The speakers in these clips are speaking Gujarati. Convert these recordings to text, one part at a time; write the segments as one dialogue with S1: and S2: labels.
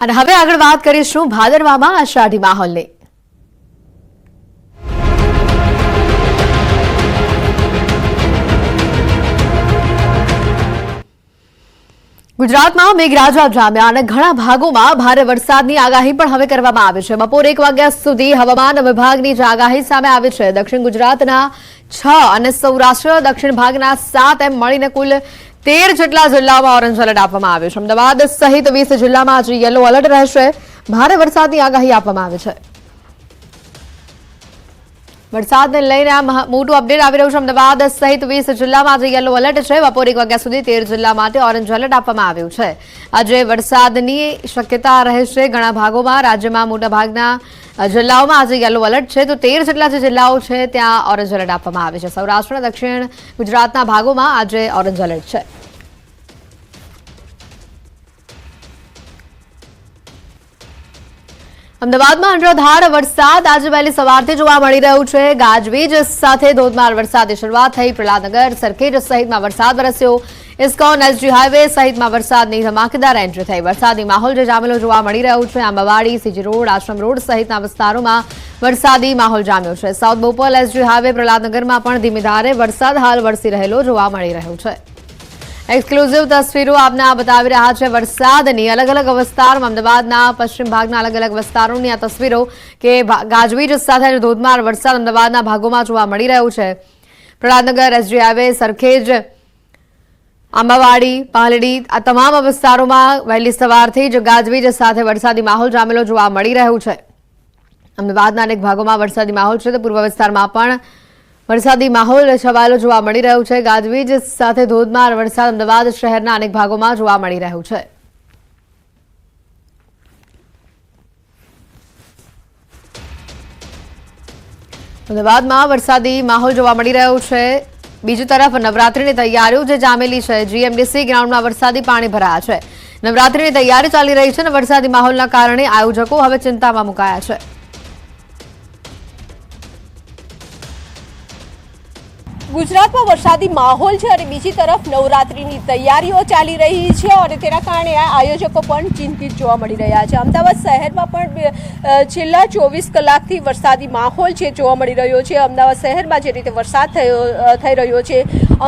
S1: અને હવે આગળ વાત કરીશું ભાદરવામાં આષાઢી માહોલની. ગુજરાતમાં મેઘરાજા જામ્યા અને ઘણા ભાગોમાં ભારે વરસાદની આગાહી પણ હવે કરવામાં આવી છે. બપોર એક વાગ્યા સુધી હવામાન વિભાગની જે આગાહી સામે આવી છે. દક્ષિણ ગુજરાતના છ અને સૌરાષ્ટ્ર દક્ષિણ ભાગના સાત એમ મળીને કુલ તેર જેટલા જિલ્લાઓમાં ઓરેન્જ એલર્ટ આપવામાં આવ્યું છે. અમદાવાદ સહિત વીસ જિલ્લામાં આજે યલો એલર્ટ રહેશે. ભારે વરસાદની આગાહી આપવામાં આવી છે. વરસાદને લઈને મોટું અપડેટ આવી રહ્યું છે. અમદાવાદ સહિત વીસ જિલ્લામાં આજે યલો એલર્ટ છે. બપોર એક વાગ્યા સુધી તેર જિલ્લા માટે ઓરેન્જ એલર્ટ આપવામાં આવ્યું છે. આજે વરસાદની શક્યતા રહે છે ઘણા ભાગોમાં. રાજ્યમાં મોટા ભાગના જિલ્લાઓમાં આજે યલો એલર્ટ છે. તો તેર જેટલા જે જિલ્લાઓ છે, ત્યાં ઓરેન્જ એલર્ટ આપવામાં આવે છે. સૌરાષ્ટ્ર, દક્ષિણ ગુજરાતના ભાગોમાં આજે ઓરેન્જ એલર્ટ છે. અમદાવાદમાં અનરાધાર વરસાદ. આજે વહેલી સવારથી જોવા મળી રહ્યું છે. ગાજવીજ સાથે ધોધમાર વરસાદની શરૂઆત થઈ. પ્રહલાદનગર, સરખેજ સહિતમાં વરસાદ વરસ્યો. ઇસ્કોન, એસજી હાઈવે સહિતમાં વરસાદની ધમાકેદાર એન્ટ્રી થઈ. વરસાદી માહોલ જે જામેલો જોવા મળી રહ્યો છે. Ambawadi, CG road, Ashram road સહિતના વિસ્તારોમાં વરસાદી માહોલ જામ્યો છે. સાઉથ બોપલ, એસજી હાઈવે પ્રહલાદનગરમાં પણ ધીમીધારે વરસાદ હાલ વરસી રહેલો જોવા મળી રહ્યો છે. એક્સક્લુઝિવ તસવીરો આપને બતાવી રહ્યા છે. વરસાદની અલગ અલગ વિસ્તારમાં અમદાવાદના પશ્ચિમ ભાગના અલગ અલગ વિસ્તારોની આ તસવીરો કે ગાજવીજ સાથે ધોધમાર વરસાદ અમદાવાદના ભાગોમાં જોવા મળી રહ્યું છે. પ્રહલાદનગર એસજી હાઈવે, સરખેજ, આંબાવાડી, પાલડી આ તમામ વિસ્તારોમાં વહેલી સવારથી જ ગાજવીજ સાથે વરસાદી માહોલ જામેલો જોવા મળી રહ્યું છે. અમદાવાદના અનેક ભાગોમાં વરસાદી માહોલ છે. તો પૂર્વ વિસ્તારમાં પણ વરસાદી માહોલ છવાયેલો જોવા મળી રહ્યો છે. ગાજવીજ સાથે ધોધમાર વરસાદ અમદાવાદ શહેરના અનેક ભાગોમાં જોવા મળી રહ્યું છે. અમદાવાદમાં વરસાદી માહોલ જોવા મળી રહ્યો છે. બીજી તરફ નવરાત્રીની તૈયારીઓ જે જામેલી છે, જીએમડીસી ગ્રાઉન્ડમાં વરસાદી પાણી ભરાયા છે. નવરાત્રીની તૈયારી ચાલી રહી છે અને વરસાદી માહોલના કારણે આયોજકો હવે ચિંતામાં મુકાયા છે.
S2: ગુજરાતમાં વરસાદી માહોલ છે અને બીજી તરફ નવરાત્રિની તૈયારીઓ ચાલી રહી છે અને તેના કારણે આ આયોજકો પણ ચિંતિત જોવા મળી રહ્યા છે. અમદાવાદ શહેરમાં પણ છેલ્લા ચોવીસ કલાકથી વરસાદી માહોલ છે જોવા મળી રહ્યો છે. અમદાવાદ શહેરમાં જે રીતે વરસાદ થયો થઈ રહ્યો છે,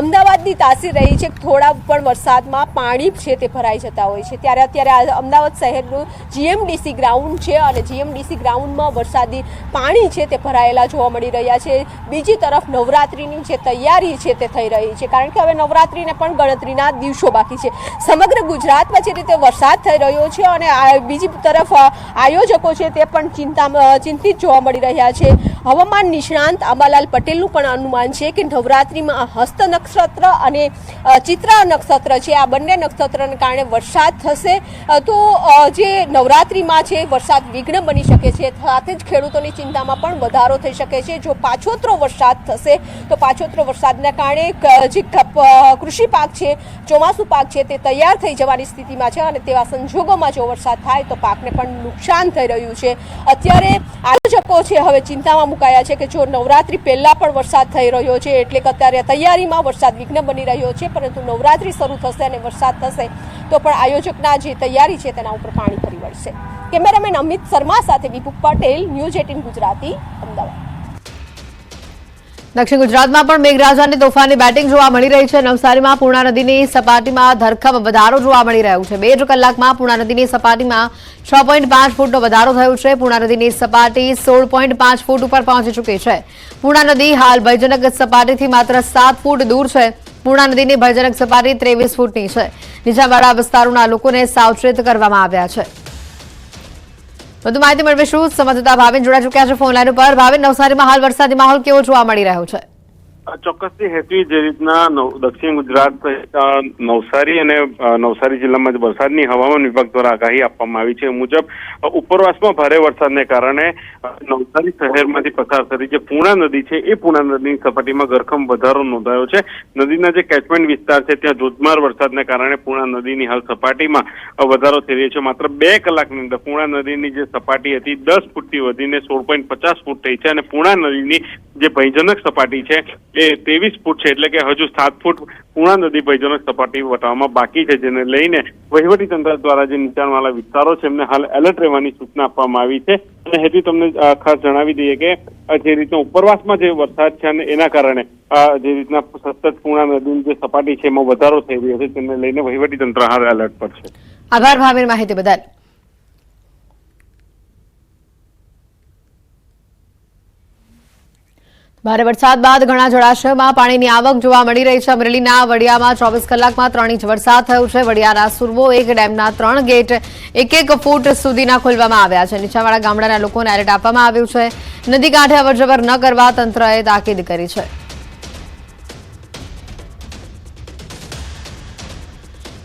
S2: અમદાવાદની તાસીર રહી છે. થોડા પણ વરસાદમાં પાણી છે તે ભરાઈ જતા હોય છે. ત્યારે અત્યારે અમદાવાદ શહેરનું જીએમડીસી ગ્રાઉન્ડ છે અને જીએમડીસી ગ્રાઉન્ડમાં વરસાદી પાણી છે તે ભરાયેલા જોવા મળી રહ્યા છે. બીજી તરફ નવરાત્રિની જે તૈયારી છે તે થઈ રહી છે. કારણ કે હવે નવરાત્રિને પણ ગણતરીના દિવસો બાકી છે. સમગ્ર ગુજરાતમાં જે રીતે વરસાદ થઈ રહ્યો છે અને બીજી તરફ આયોજકો છે તે પણ ચિંતા ચિંતિત જોવા મળી રહ્યા છે. હવામાન નિષ્ણાંત આંબાલાલ પટેલનું પણ અનુમાન છે કે નવરાત્રિમાં હસ્ત નક્ષત્ર અને ચિત્ર નક્ષત્ર છે, આ બંને નક્ષત્રને કારણે વરસાદ થશે. તો જે નવરાત્રિમાં છે, વરસાદ વિઘ્ન બની શકે છે. સાથે જ ખેડૂતોની ચિંતામાં પણ વધારો થઈ શકે છે. જો પાછોતરો વરસાદ થશે, તો પાછોતરો વરસાદના કારણે જે કૃષિ પાક છે, ચોમાસું પાક છે, તે તૈયાર થઈ જવાની સ્થિતિમાં છે અને તેવા સંજોગોમાં જો વરસાદ થાય તો પાકને પણ નુકસાન થઈ રહ્યું છે. અત્યારે આયોજકો છે, હવે ચિંતામાં મુકાયા છે કે જો નવરાત્રી પહેલાં પણ વરસાદ થઈ રહ્યો છે, એટલે કે અત્યારે તૈયારીમાં વરસાદ વિઘ્ન બની રહ્યો છે, પરંતુ નવરાત્રી શરૂ થશે અને વરસાદ થશે, તો પણ આયોજકના જે તૈયારી છે તેના ઉપર પાણી ફરી વળશે. કેમેરામેન અમિત શર્મા સાથે વિપુક પટેલ, ન્યૂઝ એટીન ગુજરાતી, અમદાવાદ.
S1: દક્ષિણ ગુજરાતમાં પણ મેઘરાજાની તોફાની બેટિંગ જોવા મળી રહી છે. નવસારીમાં પૂર્ણા નદીની સપાટીમાં ધરખમ વધારો જોવા મળી રહ્યો છે. બે કલાકમાં પૂર્ણા નદીની સપાટીમાં છ પોઈન્ટ પાંચ ફૂટનો વધારો થયો છે. પૂર્ણા નદીની સપાટી સોળ પોઈન્ટ પાંચ ફૂટ ઉપર પહોંચી ચૂકી છે. પૂર્ણા નદી હાલ ભયજનક સપાટીથી માત્ર સાત ફૂટ દૂર છે. પૂર્ણા નદીની ભયજનક સપાટી ત્રેવીસ ફૂટની છે. નીચાણવાળા વિસ્તારોના લોકોને સાવચેત કરવામાં આવ્યા છે. વધુ માહિતી મેળવીશું. સંવાદદાતા ભાવિન જોડા ચૂક્યા છે ફોન લાઈન ઉપર. ભાવિન, નવસારીમાં હાલ વરસાદી માહોલ કેવો જોવા મળી રહ્યો છે?
S3: ચોક્કસથી હેતવી જે રીતના દક્ષિણ ગુજરાત સહિત નવસારી અને નવસારી જિલ્લામાં જ વરસાદની હવામાન વિભાગ દ્વારા આગાહી આપવામાં આવી છે. મુજબ ઉપરવાસમાં ભારે વરસાદને કારણે નવસારી શહેરમાંથી પસાર થતી જે પૂર્ણા નદી છે, એ પૂર્ણા નદીની સપાટીમાં ઘરખમ વધારો નોંધાયો છે. નદીના જે કેચમેન્ટ વિસ્તાર છે, ત્યાં ધોધમાર વરસાદને કારણે પૂર્ણા નદીની હાલ સપાટીમાં વધારો થઈ રહ્યો છે. માત્ર બે કલાકની અંદર પૂર્ણા નદીની જે સપાટી હતી, દસ ફૂટથી વધીને સોળ પોઈન્ટ પચાસ ફૂટ થઈ છે અને પૂર્ણા નદીની જે ભયજનક સપાટી છે એ ત્રેવીસ ફૂટ છે, એટલે કે હજુ સાત ફૂટ પૂર્ણા નદી ભયજનક સપાટી વટાવવામાં બાકી છે, જેને લઈને વહીવટી તંત્ર દ્વારા જે નીચાણવાળા વિસ્તારો છે, એમને હાલ એલર્ટ રહેવાની સૂચના આપવામાં આવી છે. અને હેતુ તમને ખાસ જણાવી દઈએ કે જે રીતના ઉપરવાસમાં જે વરસાદ છે અને એના કારણે જે રીતના સતત પૂર્ણા નદીની જે સપાટી છે, એમાં વધારો થઈ રહ્યો છે, તેને લઈને વહીવટી તંત્ર હાલ એલર્ટ પર છે.
S1: આભાર ભાવિન માહિતી બદલ. ભારે વરસાદ બાદ ઘણા જળાશયોમાં પાણીની આવક જોવા મળી રહી છે. અમરેલીના વડિયામાં ચોવીસ કલાકમાં ત્રણ ઇંચ વરસાદ થયો છે. વડિયાના સુરવો એક, ડેમના ત્રણ ગેટ એક એક ફૂટ સુધીના ખોલવામાં આવ્યા છે. નીચાવાળા ગામડાના લોકોને એલર્ટ આપવામાં આવ્યું છે. નદી કાંઠે અવરજવર ન કરવા તંત્રએ તાકીદ કરી છે.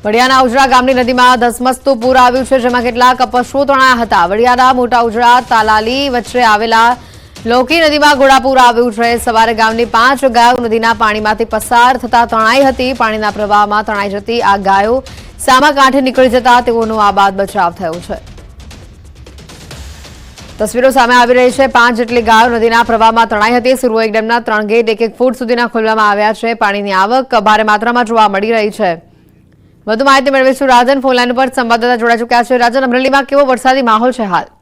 S1: વડિયાના ઉજળા ગામની નદીમાં ધસમસતું પૂર આવ્યું છે, જેમાં કેટલાક પશુઓ તણાયા હતા. વડિયાના મોટા ઉજળા તાલાલી વચ્ચે આવેલા લોકી નદીમાં ઘોડાપુર આવ્યું છે. સવારે ગામની પાંચ ગાયો નદીના પાણીમાંથી પસાર થતા તણાઈ હતી. પાણીના પ્રવાહમાં તણાઈ જતી આ ગાયો સામા કાંઠે નીકળી જતા તેઓનો આબાદ બચાવ થયો છે. તસવીરો સામે આવી રહી છે. પાંચ જેટલી ગાયો નદીના પ્રવાહમાં તણાઈ હતી. સુરવો એક ડેમના ત્રણ ગેટ એક એક ફૂટ સુધીના ખોલવામાં આવ્યા છે. પાણીની આવક ભારે માત્રામાં જોવા મળી રહી છે. વધુ માહિતી મેળવીશું રાજન ફોનલાઈન પર. સંવાદદાતા જોડાઈ ચુક્યા છે. રાજન, અમરેલીમાં કેવો વરસાદી માહોલ છે હાલ?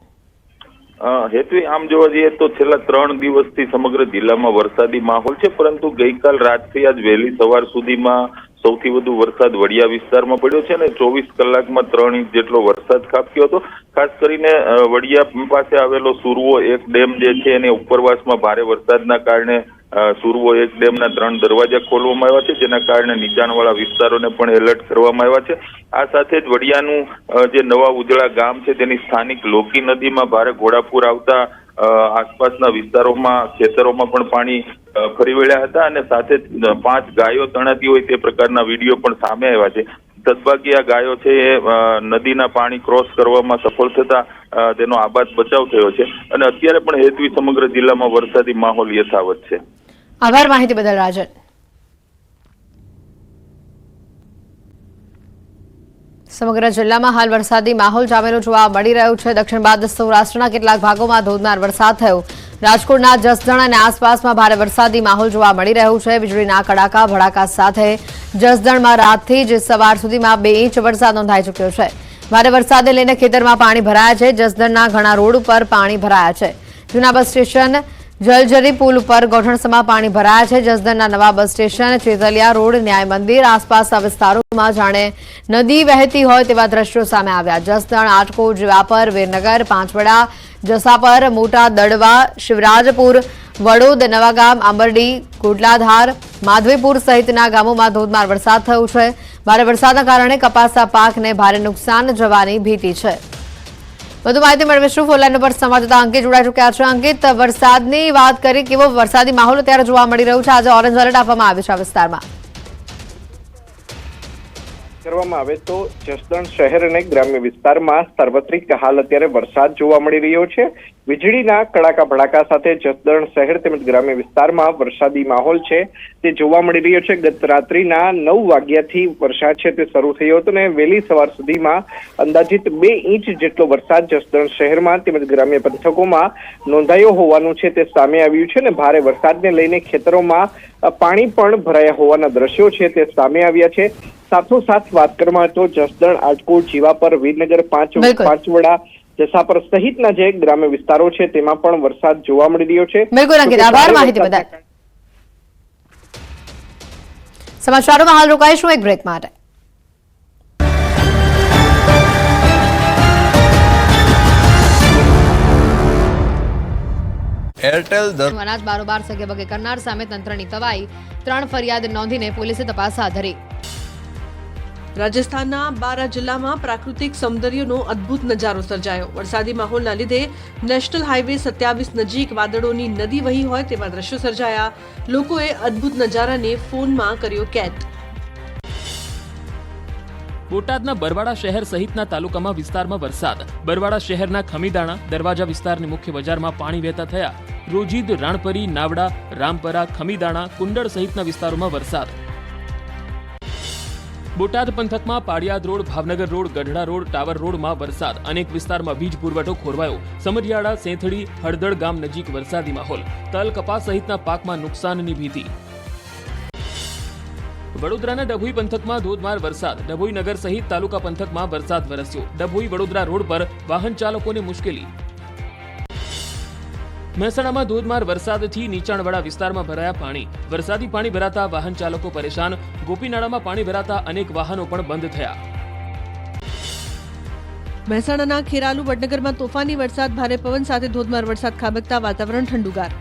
S4: હેતુ આમ જોવા જઈએ તો છેલ્લા ત્રણ દિવસથી સમગ્ર જિલ્લામાં વરસાદી માહોલ છે, પરંતુ ગઈકાલ રાતથી આજ વહેલી સવાર સુધીમાં સૌથી વધુ વરસાદ વડિયા વિસ્તારમાં પડ્યો છે અને ચોવીસ કલાકમાં ત્રણ ઇંચ જેટલો વરસાદ ખાબક્યો હતો. ખાસ કરીને વડિયા પાસે આવેલો સુરવો એક ડેમ જે છે, એને ઉપરવાસમાં ભારે વરસાદના કારણે સુરવો એક ડેમના ત્રણ દરવાજા ખોલવામાં આવ્યા છે, જેના કારણે નીચાણવાળા વિસ્તારોને પણ એલર્ટ કરવામાં આવ્યા છે. આ સાથે જ વડિયાનું જે નવા ઉજળા ગામ છે, તેની સ્થાનિક લોકી નદીમાં ભારે ઘોડાપૂર આવતા આસપાસના વિસ્તારોમાં, ખેતરોમાં પણ પાણી ફરી વળ્યા હતા અને સાથે પાંચ ગાયો તણાતી હોય તે પ્રકારના વીડિયો પણ સામે આવ્યા છે. સદભાગી આ ગાયો છે એ નદીના પાણી ક્રોસ કરવામાં સફળ થતા તેનો આબાદ બચાવ થયો છે. અને અત્યારે પણ હેતવી સમગ્ર જિલ્લામાં વરસાદી માહોલ યથાવત છે.
S1: આભાર માહિતી બદલ, રાજન. સમગ્ર જિલ્લામાં હાલ વરસાદી માહોલ જામેલો જોવા મળી રહ્યો છે. દક્ષિણ બાદ સૌરાષ્ટ્રના કેટલાક ભાગોમાં ધોધમાર વરસાદ થયો. રાજકોટના જસદણ અને આસપાસમાં ભારે વરસાદી માહોલ જોવા મળી રહ્યો છે. વીજળીના કડાકા, ભડાકા સાથે જસદણમાં રાતથી જ સવાર સુધીમાં બે ઇંચ વરસાદ નોંધાઈ ચૂક્યો છે. ભારે વરસાદને લઈને ખેતરમાં પાણી ભરાયા છે. જસદણના ઘણા રોડ ઉપર પાણી ભરાયા છે. જૂના બસ સ્ટેશન જલજરી પુલ ઉપર ગોઠણસમાં પાણી ભરાયા છે. જસદણના નવા બસ સ્ટેશન, ચેતલિયા રોડ, ન્યાય મંદિર આસપાસના વિસ્તારોમાં જાણે નદી વહેતી હોય તેવા દ્રશ્યો સામે આવ્યા. જસદણ, આટકોટ, જીવાપર, વીરનગર, પાંચવડા, જસાપર, મોટા દડવા, શિવરાજપુર, વડોદ નવાગામ આંબરડી કોટલાધાર માધવીપુર સહિતના ગામોમાં ધોધમાર વરસાદ થયો છે. ભારે વરસાદના કારણે કપાસના પાકને ભારે નુકસાન જવાની ભીતિ છે. વધુ માહિતી મેળવીશું ફોલાઈન પર સંવાદદાતા અંકિત જોડાઈ ચુક્યા છે. અંકિત, વરસાદની વાત કરી, કેવો વરસાદી માહોલ અત્યારે જોવા મળી રહ્યો છે? આજે ઓરેન્જ એલર્ટ આપવામાં આવ્યું છે આ વિસ્તારમાં.
S5: કરવામાં આવે તો જસદણ શહેર અને ગ્રામ્ય વિસ્તારમાં સાર્વત્રિક હાલ અત્યારે વરસાદ જોવા મળી રહ્યો છે. વીજળીના કડાકા ભડાકા સાથે જસદણ શહેર તેમજ ગ્રામ્ય વિસ્તારમાં વરસાદી માહોલ છે. તે જોવા મળી રહ્યો છે. ગત રાત્રિના નવ વાગ્યાથી વરસાદ છે તે શરૂ થયો હતો ને વહેલી સવાર સુધીમાં અંદાજિત બે ઇંચ જેટલો વરસાદ જસદણ શહેરમાં તેમજ ગ્રામ્ય પંથકોમાં નોંધાયો હોવાનું છે તે સામે આવ્યું છે ને ભારે વરસાદને લઈને ખેતરોમાં પાણી પણ ભરાયા હોવાના દ્રશ્યો છે તે સામે આવ્યા છે. સાથોસાથ વાત કરવામાં તો જસદણ આટકોટ જીવાપર વીરનગર પાંચ પાંચવડા જસાપર સહિતના જે ગ્રામ્ય વિસ્તારો છે તેમાં પણ વરસાદ જોવા મળી રહ્યો છે.
S1: બિલકુલ અંકિત. આભાર માહિતી બદલ. સમાચારોમાં હાલ રોકાઈશું એક બ્રેક માટે.
S6: એરટેલ
S1: અનાજ બારોબાર સગે વગે કરનાર સામે તંત્રની તવાઈ. ત્રણ ફરિયાદ નોંધીને પોલીસે તપાસ હાથ ધરી.
S2: રાજસ્થાનના બારા જિલ્લામાં પ્રાકૃતિક સૌંદર્યનો અદ્ભુત નજારો સર્જાયો. વરસાદી માહોલના લીધે નેશનલ હાઈવે સત્યાવીસ નજીક વાદળોની નદી વહી હોય તેવા દ્રશ્યો સર્જાયા. લોકોએ અદ્ભુત નજારાને ફોનમાં કર્યો કેદ.
S7: બોટાદના બરવાડા શહેર સહિતના તાલુકામાં વિસ્તારમાં વરસાદ. બરવાડા શહેરના ખમીદાણા દરવાજા વિસ્તારની મુખ્ય બજારમાં પાણી વહેતા થયા. રોજીદ, રાણપરી, નાવડા, રામપરા, ખમીદાણા, કુંડળ સહિતના વિસ્તારોમાં વરસાદ. બોટાદ પંથકમાં Paliyad road, Bhavnagar road, Gadhada road, tower રોડમાં વરસાદ. અનેક વિસ્તારમાં વીજ પુરવઠો ખોરવાયો. સમરિયાળા, સેંથડી, હળદળ ગામ નજીક વરસાદી માહોલ. તલ કપાસ સહિતના પાકમાં નુકસાનની ભીતિ. વડોદરાના ડભોઈ પંથકમાં ધોધમાર વરસાદ. ડભોઈ નગર સહિત તાલુકા પંથકમાં વરસાદ વરસ્યો. ડભોઈ વડોદરા રોડ પર વાહન ચાલકોને મુશ્કેલી. મહેસાણામાં ધોધમાર વરસાદથી નીચાણવાળા વિસ્તારમાં ભરાયા પાણી. વરસાદી પાણી ભરાતા વાહન ચાલકો પરેશાન. ગોપીનાળામાં પાણી ભરાતા અનેક વાહનો પણ બંધ થયા.
S8: મહેસાણાના ખેરાલુ વડનગરમાં તોફાની વરસાદ, ભારે પવન સાથે ધોધમાર વરસાદ, ખાબકતા વાતાવરણ ઠંડુગાર.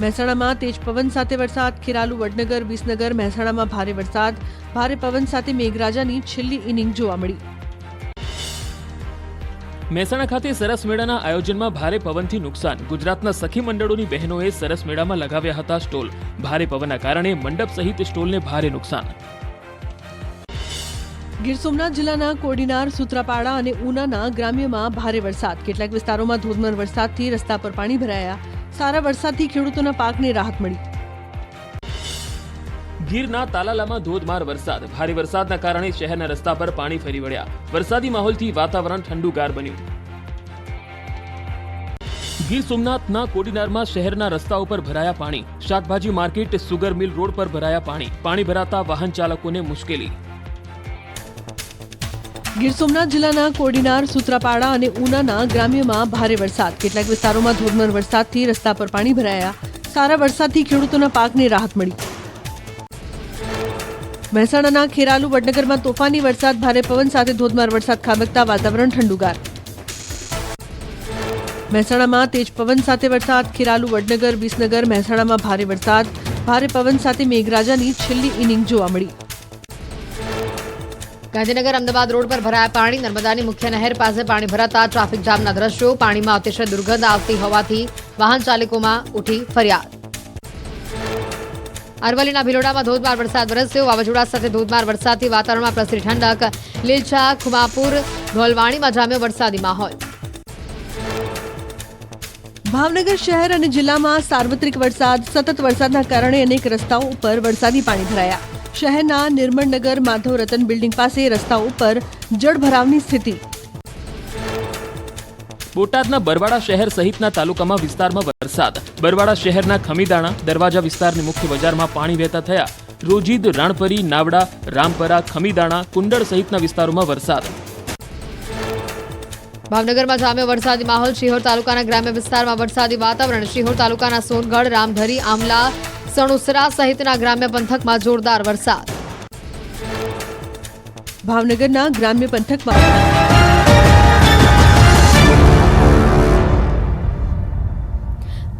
S8: મહેસાણામાં તેજ પવન સાથે વરસાદ, ખેરાલુ વડનગર, વિસનગર, મહેસાણામાં ભારે વરસાદ, ભારે પવન સાથે મેઘરાજાની છેલ્લી ઇનિંગ જોવા મળી.
S7: મહેસાણા ખાતે સરસ મેળાના આયોજનમાં ભારે પવનથી નુકસાન. ગુજરાતના સખી મંડળોની બહેનોએ સરસ મેળામાં લગાવ્યા હતા સ્ટોલ. ભારે પવનના કારણે મંડપ સહિત સ્ટોલને ભારે નુકસાન.
S8: ગીર સોમનાથ જિલ્લાના કોડીનાર, સુત્રાપાડા અને ઉનાના ગ્રામ્યમાં ભારે વરસાદ. કેટલાક વિસ્તારોમાં ધોધમાર વરસાદથી રસ્તા પર પાણી ભરાયા. સારા વરસાદથી ખેડૂતોના પાકને રાહત મળી.
S7: ગીરના તાલાલામાં ધોધમાર વરસાદ. ભારે વરસાદના કારણે શહેરના રસ્તા પર પાણી ફરી વળ્યા. વરસાદી માહોલથી વાતાવરણ ઠંડુગાર બન્યું. ગીર સોમનાથના કોડીનારમાં શહેરના રસ્તા ઉપર ભરાયા પાણી. શાકભાજી માર્કેટ સુગર મિલ રોડ પર ભરાયા પાણી. પાણી ભરાતા વાહન ચાલકોને મુશ્કેલી.
S8: ગીર સોમનાથ જિલ્લાના કોડીનાર, સુત્રાપાડા અને ઉનાના ગ્રામ્યમાં ભારે વરસાદ. કેટલાક વિસ્તારોમાં ધોધમાર વરસાદથી રસ્તા પર પાણી ભરાયા. સારા વરસાદથી ખેડૂતોના પાકને રાહત મળી. મહેસાણાના ખેરાલુ વડનગરમાં તોફાની વરસાદ, ભારે પવન સાથે ધોધમાર વરસાદ, ખાબકતા, વાતાવરણ ઠંડુગાર. મહેસાણામાં તેજ પવન સાથે વરસાદ, ખેરાલુ વડનગર, વિસનગર, મહેસાણામાં ભારે વરસાદ, ભારે પવન સાથે મેઘરાજાની છેલ્લી ઇનિંગ જોવા મળી.
S1: ગાંધીનગર, અમદાવાદ રોડ પર ભરાયા પાણી, નર્મદાની મુખ્ય નહેર પાસે પાણી ભરાતા ટ્રાફિક જામના દ્રશ્યો, પાણીમાં અતિશય દુર્ગંધ આવતી હોવાથી વાહન ચાલકોમાં ઉઠી ફરિયાદ. અરવલ્લીના ભિલોડામાં ધોધમાર વરસાદ વરસ્યો. વાવાઝોડા સાથે ધોધમાર વરસાદથી વાતાવરણમાં પ્રસરી ઠંડક. લીલછા, ખુમાપુર ધોલવાણીમાં જામ્યો વરસાદી માહોલ.
S8: ભાવનગર શહેર અને જિલ્લામાં સાર્વત્રિક વરસાદ, સતત વરસાદના કારણે અનેક રસ્તાઓ ઉપર વરસાદી પાણી ભરાયા. શહેરના નિર્મળનગર માધવ રતન બિલ્ડિંગ પાસે રસ્તાઓ ઉપર જળભરાવની સ્થિતિ
S7: બોટાદના બરવાડા શહેર સહિતના તાલુકામાં વિસ્તારમાં વરસાદ. બરવાડા શહેરના ખમીદાણા દરવાજા વિસ્તારની મુખ્ય બજારમાં પાણી વહેતા થયા. રોજીદ, રાણપરી, નાવડા, રામપરા, ખમીદાણા, કુંડળ સહિતના વિસ્તારોમાં વરસાદ.
S1: ભાવનગરમાં જામ્યો વરસાદી માહોલ. શિહોર તાલુકાના ગ્રામ્ય વિસ્તારમાં વરસાદી વાતાવરણ. શિહોર તાલુકાના સોનગઢ, રામધરી, આમલા, સણુસરા સહિતના ગ્રામ્ય પંથકમાં જોરદાર વરસાદ.
S8: ભાવનગરના ગ્રામ્ય પંથકમાં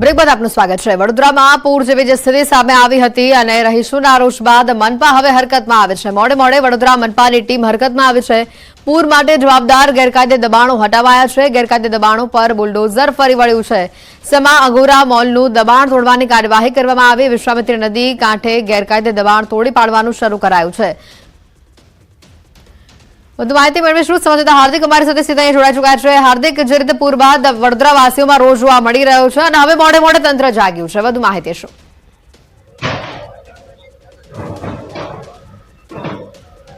S1: બ્રેક બાદ આપનું સ્વાગત છે. વડોદરામાં પૂર જેવી જે સ્થિતિ સામે આવી હતી અને રહીશોના રોષ બાદ મનપા હવે હરકતમાં આવે છે. મોડે મોડે વડોદરા મનપાની ટીમ હરકતમાં આવી છે. પૂર માટે જવાબદાર ગેરકાયદે દબાણો હટાવાયા છે. ગેરકાયદે દબાણો પર બુલડોઝર ફરી વળ્યું છે. સમા અઘોરા મોલનું દબાણ તોડવાની કાર્યવાહી કરવામાં આવી. વિશ્વામિત્રી નદી કાંઠે ગેરકાયદે દબાણ તોડી પાડવાનું શરૂ કરાયું છે. વધુ માહિતી મેળવીશું. સમજતા હાર્દિક અમારી સાથે સીધા જોડાઈ ચુક્યા છે. હાર્દિક, જે રીતે પૂર બાદ વડોદરાવાસીઓમાં રોજ જોવા મળી રહ્યો છે અને હવે મોડે મોડે તંત્ર જાગ્યું છે. વધુ માહિતી શું?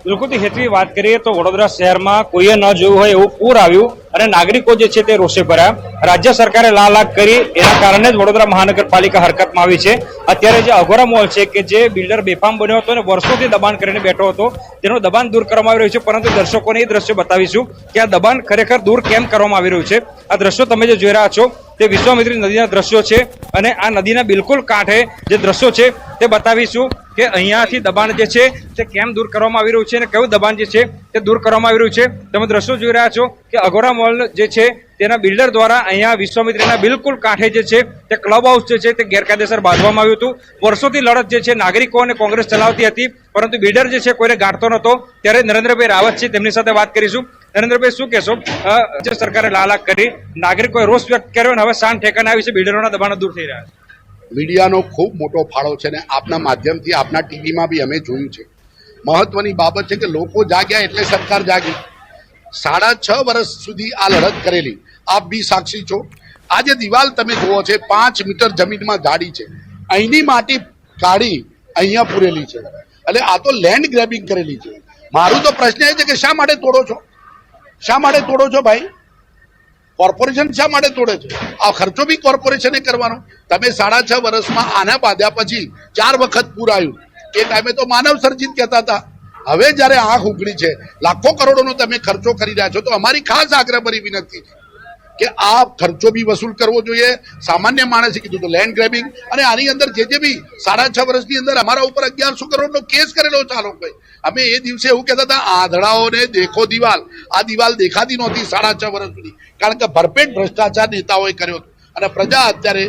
S6: બિલકુલ હેતવી વાત કરીએ તો વડોદરા શહેરમાં કોઈએ ન જોયું હોય એવું પૂર આવ્યું. અને નાગરિકો જે છે તે રોષે ભર્યા. રાજ્ય સરકારે લાલ લાખ કરી, એના કારણે જ વડોદરા મહાનગરપાલિકા હરકતમાં આવી છે. અત્યારે જે અઘોરા મોલ છે કે જે બિલ્ડર બેફામ બન્યો હતો અને વર્ષોથી દબાણ કરીને બેઠો હતો, તેનું દબાણ દૂર કરવામાં આવી રહ્યું છે, પરંતુ દર્શકોને એ દ્રશ્ય બતાવીશું કે આ દબાણ ખરેખર દૂર કેમ કરવામાં આવી રહ્યું છે. આ દ્રશ્યો તમે જે જોઈ રહ્યા છો, તે વિશ્વામિત્રી નદીના દ્રશ્યો છે અને આ નદીના બિલકુલ કાંઠે જે દ્રશ્યો છે તે બતાવીશું કે અહીંયાથી દબાણ જે છે તે કેમ દૂર કરવામાં આવી રહ્યું છે અને કયું દબાણ જે છે તે દૂર કરવામાં આવી રહ્યું છે. તમે દ્રશ્યો જોઈ રહ્યા છો કે અઘોરા મોલ જે છે, તેના બિલ્ડર દ્વારા અહીંયા વિશ્વામિત્રીના બિલકુલ કાંઠે જે છે, તે ક્લબ હાઉસ જે છે, તે ગેરકાયદેસર બાંધવામાં આવ્યું હતું. વર્ષોથી લડત જે છે, નાગરિકો અને કોંગ્રેસ ચલાવતી હતી, પરંતુ બિલ્ડર જે છે, કોઈને ગાંઠતો નહોતો. ત્યારે નરેન્દ્રભાઈ રાવત છે, તેમની સાથે વાત કરીશું. નરેન્દ્રભાઈ, શું કહેશો? રાજ્ય સરકારે લાલાક કરી, નાગરિકોએ રોષ વ્યક્ત કર્યો અને હવે શાંત ઠેકાને આવી છે, બિલ્ડરોના દબાણો દૂર થઈ રહ્યા છે.
S9: મીડિયાનો ખૂબ મોટો ફાળો છે ને આપના માધ્યમથી, આપના ટીવીમાં બી અમે જોયું છે. મહત્વની બાબત છે કે લોકો જાગ્યા એટલે સરકાર જાગી. સાડા છ વર્ષ સુધી આ લડત કરેલી. આપ બી સાક્ષી છો. આજે દિવાલ તમે જુઓ છે, પાંચ મીટર જમીનમાં ગાડી છે. અહીંની માટી કાઢી અહીંયા પૂરેલી છે. એટલે આ તો લેન્ડ ગ્રેબિંગ કરેલી છે. મારું તો પ્રશ્ન એ છે કે શા માટે તોડો છો? શા માટે તોડો છો ભાઈ? કોર્પોરેશન શા માટે તોડે છે? આ ખર્ચો બી કોર્પોરેશને કરવાનો. તમે સાડા છ વર્ષમાં આના બાંધ્યા પછી ચાર વખત પૂર આવ્યું. એ ટાઈમે તો માનવ સર્જિત કહેતા હતા. હવે જ્યારે આંખ ઉઘડી છે, લાખો કરોડોનો તમે ખર્ચો કરી રહ્યા છો, તો અમારી ખાસ આગ્રહભરી વિનંતી છે કે આ ખર્ચો બી વસૂલ કરવો જોઈએ. સામાન્ય માણસે કીધું તો લેન્ડ ગ્રેબિંગ અને આની અંદર જે જે બી સાડા છ વર્ષની અંદર અમારા ઉપર અગિયારસો કરોડનો કેસ કરેલો ચાલો ભાઈ અમે એ દિવસે એવું કહેતા હતા, આંધળાઓને દેખો દિવાલ. આ દિવાલ દેખાતી નહોતી સાડા છ વર્ષ સુધી. કારણ કે ભરપેટ ભ્રષ્ટાચાર નેતાઓએ કર્યો હતો. અને પ્રજા અત્યારે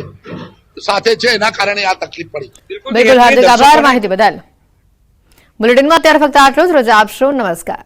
S9: સાથે છે એના કારણે આ તકલીફ પડી.
S1: બિલકુલ હાર્દિક આભાર માહિતી બદલ. બુલેટિનમાં અત્યારે ફક્ત આટલું જ. રજા આપશો નમસ્કાર.